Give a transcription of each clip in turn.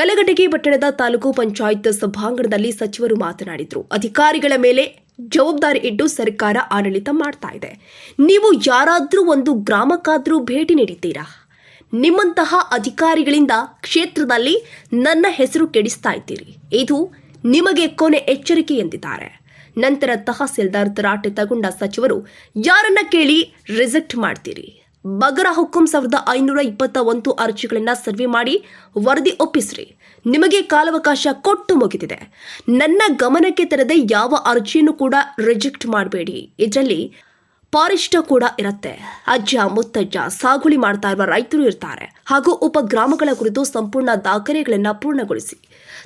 ಕಲಘಟಗಿ ಪಟ್ಟಣದ ತಾಲೂಕು ಪಂಚಾಯತ್ ಸಭಾಂಗಣದಲ್ಲಿ ಸಚಿವರು ಮಾತನಾಡಿದರು. ಅಧಿಕಾರಿಗಳ ಮೇಲೆ ಜವಾಬ್ದಾರಿ ಇಟ್ಟು ಸರ್ಕಾರ ಆಡಳಿತ ಮಾಡ್ತಾ ಇದೆ. ನೀವು ಯಾರಾದರೂ ಒಂದು ಗ್ರಾಮಕ್ಕಾದರೂ ಭೇಟಿ ನೀಡಿದ್ದೀರಾ? ನಿಮ್ಮಂತಹ ಅಧಿಕಾರಿಗಳಿಂದ ಕ್ಷೇತ್ರದಲ್ಲಿ ನನ್ನ ಹೆಸರು ಕೆಡಿಸ್ತಾ ಇದ್ದೀರಿ. ಇದು ನಿಮಗೆ ಕೊನೆ ಎಚ್ಚರಿಕೆ ಎಂದಿದ್ದಾರೆ. ನಂತರ ತಹಸೀಲ್ದಾರ್ ತರಾಟೆ ತಗೊಂಡ ಸಚಿವರು, ಯಾರನ್ನ ಕೇಳಿ ರಿಜೆಕ್ಟ್ ಮಾಡ್ತೀರಿ? ಬಗರ ಹುಕುಂ ಸಾವಿರದ ಐನೂರ ಇಪ್ಪತ್ತ ಒಂದು ಅರ್ಜಿಗಳನ್ನ ಸರ್ವೆ ಮಾಡಿ ವರದಿ ಒಪ್ಪಿಸ್ರಿ. ನಿಮಗೆ ಕಾಲಾವಕಾಶ ಕೊಟ್ಟು ಮುಗಿದಿದೆ. ನನ್ನ ಗಮನಕ್ಕೆ ತರದೆ ಯಾವ ಅರ್ಜಿಯನ್ನು ಕೂಡ ರಿಜೆಕ್ಟ್ ಮಾಡಬೇಡಿ. ಇದರಲ್ಲಿ ಪಾರಿಷ್ಟ ಕೂಡ ಇರುತ್ತೆ. ಅಜ್ಜ, ಮುತ್ತಜ್ಜ, ಸಾಗುಳಿ ಮಾಡ್ತಾ ಇರುವ ರೈತರು ಇರ್ತಾರೆ. ಹಾಗೂ ಉಪಗ್ರಾಮಗಳ ಕುರಿತು ಸಂಪೂರ್ಣ ದಾಖಲೆಗಳನ್ನು ಪೂರ್ಣಗೊಳಿಸಿ.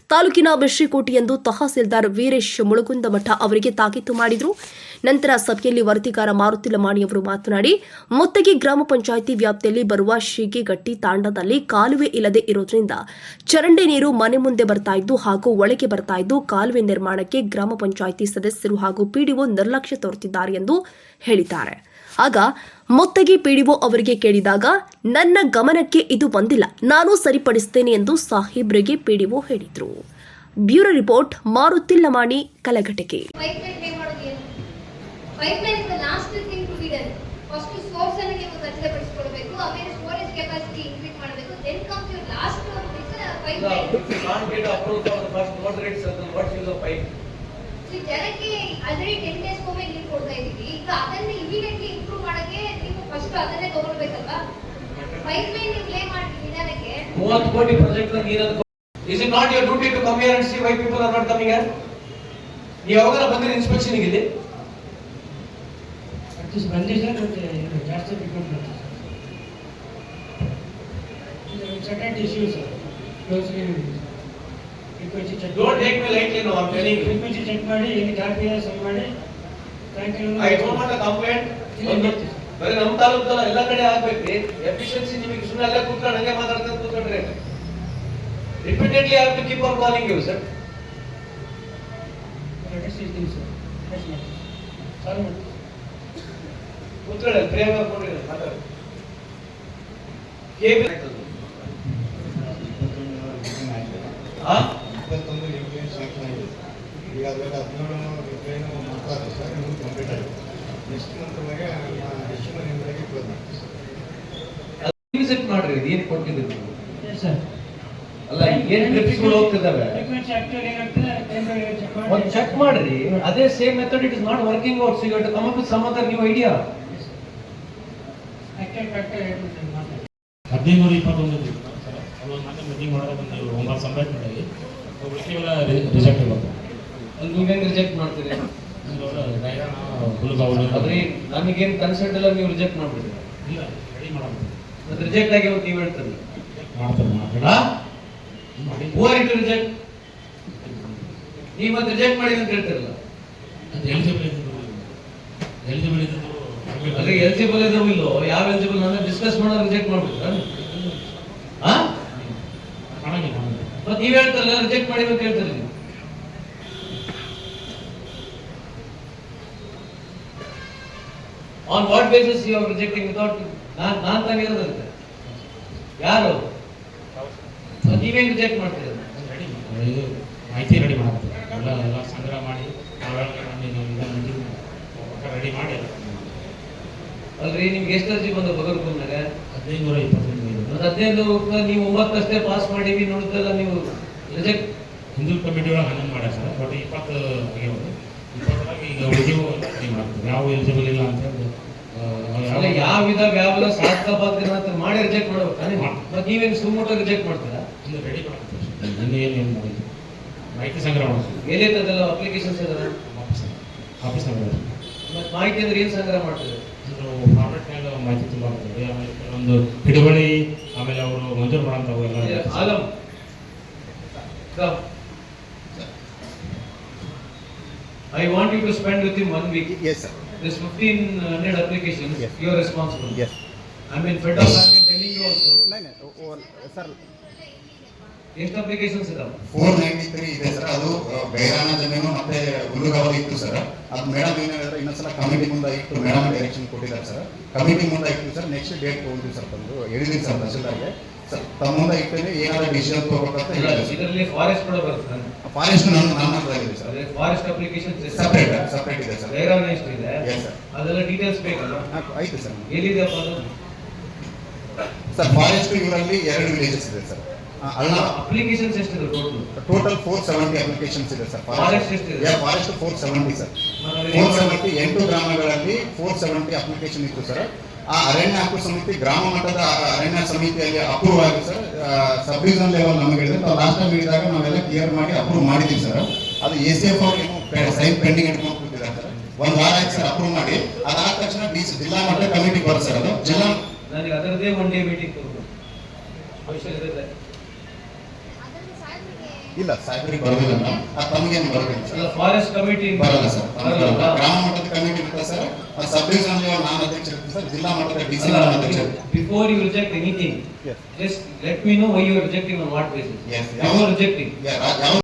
ತಾಲೂಕಿನ ಮಿಶ್ರಿಕೋಟೆಯೆಂದು ತಹಸೀಲ್ದಾರ್ ವೀರೇಶ್ ಮುಳುಗುಂದಮಠ ಅವರಿಗೆ ತಾಕೀತು ಮಾಡಿದರು. ನಂತರ ಸಭೆಯಲ್ಲಿ ವರದಿಗಾರ ಮಾರುತಿ ಅವರು ಮಾತನಾಡಿ, ಮುತ್ತಗಿ ಗ್ರಾಮ ಪಂಚಾಯಿತಿ ವ್ಯಾಪ್ತಿಯಲ್ಲಿ ಬರುವ ಶೀಗೆಗಟ್ಟಿ ತಾಂಡದಲ್ಲಿ ಕಾಲುವೆ ಇಲ್ಲದೆ ಇರೋದ್ರಿಂದ ಚರಂಡಿ ನೀರು ಮನೆ ಮುಂದೆ ಬರ್ತಾ ಇದ್ದು ಹಾಗೂ ಒಳಗೆ ಬರ್ತಾ ಇದ್ದು ಕಾಲುವೆ ನಿರ್ಮಾಣಕ್ಕೆ ಗ್ರಾಮ ಪಂಚಾಯಿತಿ ಸದಸ್ಯರು ಹಾಗೂ ಪಿಡಿಒ ನಿರ್ಲಕ್ಷ್ಯ ತೋರುತ್ತಿದ್ದಾರೆ ಎಂದು ಹೇಳಿದ್ದಾರೆ. ಆಗ ಮೊತ್ತಗಿ ಪಿಡಿಒ ಅವರಿಗೆ ಕೇಳಿದಾಗ ನನ್ನ ಗಮನಕ್ಕೆ ಇದು ಬಂದಿಲ್ಲ. ನಾನು ಸರಿಪಡಿಸ್ತೇನೆ ಎಂದು ಸಾಹೇಬ್ರಿಗೆ ಪಿಡಿಒ ಹೇಳಿದ್ರು. ಬ್ಯೂರೋ ರಿಪೋರ್ಟ್ ಮಾರುತಿ ಲಮಾಣಿ ಕಲಘಟಕಿ ಜನಕ್ಕೆ ಆಲ್ರೆಡಿ ಟೆನ್ ಡೇಸ್ ಒಮ್ಮೆ ನೀರು ಕೊಡ್ತಾ ಇದೀವಿ ಈಗ ಅದನ್ನ ಇಮಿಡಿಯೇಟ್ಲಿ ಇಂಪ್ರೂವ್ ಮಾಡಕ್ಕೆ ನೀವು ಫಸ್ಟ್ ಅದನ್ನೇ ತಗೊಳ್ಬೇಕಲ್ವಾ? ಪೈಪ್ ಲೈನ್ ನೀವು ಪ್ಲೇ ಮಾಡಿ ನಿಧಾನಕ್ಕೆ ಮೂವತ್ತು ಕೋಟಿ ಪ್ರಾಜೆಕ್ಟ್ ನೀರನ್ನು is it not your duty to come here and see why people are not coming here ನೀವು ಯಾವಾಗ ಬಂದಿರಿ ಇನ್ಸ್ಪೆಕ್ಷನ್ ಇಲ್ಲಿ ಅಟ್ಲೀಸ್ಟ್ ಬಂದಿದೆ ಬಟ್ ಜಾಸ್ತಿ ಪಿಕಪ್ ಮಾಡ್ತೀವಿ second issue sir closely frequency check don't take me lightly no I telling you frequency check ಮಾಡಿ ಇಲ್ಲಿ ಇದೆ ಸರಿ ಮಾಡಿ. You I don't want complaint ಬರೀ ನಮ್ಮ ತಾಲೂಕಲ್ಲ ಎಲ್ಲ ಕಡೆ ಆಗ್ಬೇಕ್ರಿ. ಎಫಿಷಿಯನ್ಸಿ ನಿಮಗೆ ಸುಮ್ಮನೆ ಅಲ್ಲೇ ಕೂತ್ಕೊಂಡು ಹಂಗೆ ಮಾತಾಡ್ತಾ ಕೂತ್ಕೊಂಡ್ರೆ. Repeatedly have to keep on calling you sir ಕೂತ್ಕೊಳ್ಳಿ ಪ್ರೇಮ ಕೊಡಿ ಮಾತಾಡಿ ಕೇಬಲ್ ಹಾ ಇಪ್ಪತ್ತೊಂದು ನ್ಯೂಕ್ಲಿಯರ್ ಶಾಂಕ್ಷನ್ ಆಗಿದೆ ಈಗ ಅದರಲ್ಲಿ ಹದಿನೇಳು ಟ್ರೈನು ಸರ್ ಇನ್ನೂ ಕಂಪ್ಲೀಟ್ ಆಗಿದೆ ನೆಕ್ಸ್ಟ್ ಮಂತ್ ಒಳಗೆ ಎಷ್ಟು ಮನೆಯಿಂದಾಗಿ ಕ್ಲೋಸ್ ಮಾಡ್ತೀವಿ ವಿಸಿಟ್ ಮಾಡ್ರಿ ಏನು ಕೊಟ್ಟಿದ್ದೀರಿ ನೀವು? ಎಸ್ ಸರ್ ಅಲ್ಲ ಏನು ಟ್ರಿಪ್ಸ್ಗಳು ಹೋಗ್ತಿದ್ದಾವೆ? ಒಂದು ಚೆಕ್ ಒಂದ್ ಮಾಡಿ ಚೆಕ್ ಮಾಡ್ರಿ ಅದೇ same method it is not working out so you to come up with some other new idea ಹದಿನೈದು ನೂರ ಮಾತಾಡಿ ಇಪ್ಪತ್ತೊಂದು ಮೀಟಿಂಗ್ ಬಂದು ಒಂಬತ್ತು ಉಳಿಕೆಲ್ಲ ರಿಜೆಕ್ಟ್ ಇರುತ್ತೆ ಅಲ್ಲಿ ನೀವೇನ್ ರಿಜೆಕ್ಟ್ ಮಾಡ್ತೀರಿ? ಅದ್ರಿ ನಮಗೇನ್ ಕನ್ಸಲ್ಟ್ ಇಲ್ಲ ನೀವು ರಿಜೆಕ್ಟ್ ಮಾಡ್ಬಿಡ್ರಿ. ಇಲ್ಲ ರೆಡಿ ಮಾಡೋದು ರಿಜೆಕ್ಟ್ ಆಗಿ ನೀವು ಹೇಳ್ತೀರಿ. ಮಾಡ್ತಾರೆ ಮಾಡ್ತಾರೆ. ಹಾ ಮಾಡಿ ರಿಜೆಕ್ಟ್ ನೀವು ಮತ್ತೆ ರಿಜೆಕ್ಟ್ ಮಾಡಿ ಅಂತ ಹೇಳ್ತಿರಲ್ಲ. ಅದು ಎಲಿಜಿಬಲ್ ಎಲಿಜಿಬಲ್ ಇದ್ದು ಅದ್ರ ಎಲಿಜಿಬಲ್ ಇದಾವ ಇಲ್ಲೋ? ಯಾವ ಎಲಿಜಿಬಲ್ ನಾನು ಡಿಸ್ಕಸ್ ಮಾಡೋದು ರಿಜೆಕ್ಟ್ ಮಾಡ್ಬಿಟ್ರ ಹಾ ಮಾಡಂಗಿಲ್ಲ ಮತ್ತೆ ನೀವ್ ಹೇಳ್ತಾರಲ್ಲ ರಿಜೆಕ್ಟ್ ಮಾಡಿ ಅಂತ ಹೇಳ್ತಾರೆ ನೀವು. On what basis you are rejecting without ನಾನ್ ನಾನ್ ತಾನೇ ಇರೋದಂತೆ. ಯಾರು? ನೀವೇನ್ ರಿಜೆಕ್ಟ್ ಮಾಡ್ತೀರ? ಮಾಹಿತಿ ರೆಡಿ ಎಲ್ಲ ಎಲ್ಲ ಸಂಗ್ರಹ ಮಾಡಿ ರೆಡಿ ಮಾಡಿ. ಅಲ್ರಿ ನಿಮ್ಗೆ ಎಷ್ಟು ಅರ್ಜಿ ಬಗರ್ ಬಗರ್ಕೊಂಡಾಗ ಹದಿನೈದು ನೂರ. ಮತ್ತೆ ಹದಿನೈದು ನೀವು ಒಂಬತ್ತಷ್ಟೇ ಪಾಸ್ ಮಾಡೀವಿ ನೋಡಿದ್ರಲ್ಲ ನೀವು ರಿಜೆಕ್ಟ್ ಹಿಂದೂ ಕಮಿಟಿ ಒಳಗೆ ಹನ್ನೊಂದು ಮಾಡ್ಯಾರ ಸರ್ ಬಟ್ ಇಪ್ಪತ್ತು ಆಗ್ಯಾವ ಇಪ್ಪತ್ತರಾಗ ಈಗ ಉಳಿದಿವು ಯಾವ ಎಲಿಜಿಬಲ್ ಇಲ್ಲ ಅಂತ ಹೇಳಿ ಯಾವ ವಿಧ ಯಾವೆಲ್ಲ ಸಾಧಕ ಬಾಧಕ ಅಂತ ಮಾಡಿ ರಿಜೆಕ್ಟ್ ಮಾಡ್ಬೇಕು. ತಾನೇ? ಮತ್ತೆ ನೀವೇನು ಸುಮ್ಮನೆ ರಿಜೆಕ್ಟ್ ಮಾಡ್ತೀರಾ? ಇಲ್ಲ ರೆಡಿ ಮಾಡ್ತೀವಿ ಇನ್ನು ಏನು ಏನು ಮಾಡಿದ್ವಿ ಮಾಹಿತಿ ಸಂಗ್ರಹ ಮಾಡ್ತೀವಿ. ಎಲ್ಲೈತೆ ಅದೆಲ್ಲ ಅಪ್ಲಿಕೇಶನ್ಸ್ ಅದ ಆಫೀಸ್ ಆಫೀಸ್ನಾಗ ಮತ್ತು ಮಾಹಿತಿ ಅಂದ್ರೆ ಏನು ಸಂಗ್ರಹ ಮಾಡ್ತೀವಿ ನಾವು ಫಾರ್ಮೆಟ್ನಾಗ ಮಾಹಿತಿ ತುಂಬಾ ಆಗ್ತದೆ ಆಮೇಲೆ ಕೆಲವೊಂದು ಹಿಡುವಳಿ ಆಮೇಲೆ ಅವರು ಮಂಜೂರು ಮಾಡೋಂಥವು ಎಲ್ಲ Alam. I want you to spend with him one week yes sir this fifteen hundred application you are responsible yes I mean fed off I mean telling you also sir ಎಷ್ಟು ಅಪ್ಲಿಕೇಶನ್ಸ್ ಇದಾವೆ. ಫೋರ್ ನೈಂಟಿ ತ್ರೀ ಇದೆ sir. ಅದು ಬೇರಾನ ಜಮೀನು ಮತ್ತೆ ಹುಲ್ಲುಗಾವಲು ಇತ್ತು sir. ಅದು ಮೇಡಮ್ ಏನಾದ್ರೆ ಇನ್ನೊಂದ್ಸಲ ಕಮಿಟಿ ಮುಂದೆ ಇಟ್ಟು ಮೇಡಮ್ ಡೈರೆಕ್ಷನ್ ಕೊಟ್ಟಿದ್ದಾರೆ ಸರ್. ಕಮಿಟಿ ಮುಂದೆ ಇತ್ತು ಸರ್ ನೆಕ್ಸ್ಟ್ ಡೇಟ್ ತೊಗೊಂಡಿವಿ ಸರ್ ಬಂದು ಹೇಳಿದೀನಿ ಸರ್ ತಹಸೀಲ್ದಾರ್ಗೆ. ಸರ್ ತಮ್ಮ ಮುಂದೆ ಏನಾದ್ರೂ ಏನಾದ್ರು ಡಿಸಿಷನ್ ತಗೋಬೇಕಂತ ಹೇಳಿದ್ರು ಇದರಲ್ಲಿ ಫಾರೆಸ್ಟ್ ಕೂಡ ಬರುತ್ತೆ ಫಾರೆಸ್ಟ್ ನನ್ನ ನಮ್ಮ ಹತ್ರ ಇದೆ ಸರ್. ಅದೇ ಫಾರೆಸ್ಟ್ ಅಪ್ಲಿಕೇಶನ್ ಸಪ್ರೇಟ್ ಸಪ್ರೇಟ್ ಇದೆ ಸರ್. ಬೇರೆ ಇದೆ. Yes sir. ಅದೆಲ್ಲ ಡೀಟೇಲ್ಸ್ ಬೇಕಲ್ಲ ಆಯ್ತು ಸರ್. ಎಲ್ಲಿದೆ ಸರ್ ಫಾರೆಸ್ಟ್ ಇವರಲ್ಲಿ ಎರಡು ವಿಲೇಜಸ್ ಇದೆ ಸರ್. ಅಲ್ಲ ಅಪ್ಲಿಕೇಶನ್ಸ್ ಎಷ್ಟಿದೆ total total four seventy applications ಇದೆ ಸರ್ ಫಾರೆಸ್ಟ್ ಎಷ್ಟಿದೆ? Forest four seventy sir. Four seventy ಎಂಟು ಗ್ರಾಮಗಳಲ್ಲಿ ಫೋರ್ ಸೆವೆಂಟಿ ಅಪ್ಲಿಕೇಶನ್ ಇತ್ತು ಸರ್. ಆ ಅರಣ್ಯ ಹಕ್ಕು ಸಮಿತಿ ಗ್ರಾಮ ಮಟ್ಟದ ಅರಣ್ಯ ಸಮಿತಿಯಲ್ಲಿ ಅಪ್ರೂವ್ ಆಗಿ ಸರ್. ಸಬ್ ಡಿವಿಷನ್ ಲೆವೆಲ್ ನಮಗೆ ಹೇಳಿದ್ರೆ. ನಾವು ಲಾಸ್ಟ್ ಟೈಮ್ ಹೇಳಿದಾಗ ನಾವೆಲ್ಲ ಕ್ಲಿಯರ್ ಮಾಡಿ ಅಪ್ರೂವ್ ಮಾಡಿದ್ದೀವಿ ಸರ್. ಅದು ಎ ಸಿ ಎಫ್ ಅವ್ರಿಗೆ ಸೈನ್ ಪೆಂಡಿಂಗ್ ಇಟ್ಕೊಂಡು ಕೂತಿದ್ದಾರೆ ಸರ್. ಒಂದು ವಾರ ಆಯ್ತು ಸರ್ ಅಪ್ರೂವ್ ಮಾಡಿ. ಅದಾದ ತಕ್ಷಣ ಡಿ ಜಿಲ್ಲಾ ಮಟ್ಟ ಕಮಿಟಿ ಬರುತ್ತೆ ಸರ್ ಅದು. ಜಿಲ್ಲಾ ನನಗೆ ಅದರದೇ ಒನ್ ಡೇ ಮೀಟಿಂಗ್ ಅವಶ್ಯಕತೆ ಇಲ್ಲ ಸಾಹೇಬ್ರಿಗೆ ಬರೋದಿಲ್ಲ ಅದು ತಮಗೇನು ಬರೋದಿಲ್ಲ ಫಾರೆಸ್ಟ್ ಕಮಿಟಿ ಬರಲ್ಲ ಸರ್. ಗ್ರಾಮ ಮಟ್ಟದ ಕಮಿಟಿ ಇರ್ತದೆ ಸರ್. ಸಬ್ ಡಿವಿಷನ್ ನಾನು ಅಧ್ಯಕ್ಷ ಇರ್ತೀನಿ ಸರ್. ಜಿಲ್ಲಾ ಮಟ್ಟದ ಡಿ ಸಿ ಅಧ್ಯಕ್ಷ before you reject anything. Just let me know why you rejecting on what basis rejecting ಯಾ- ಯಾವ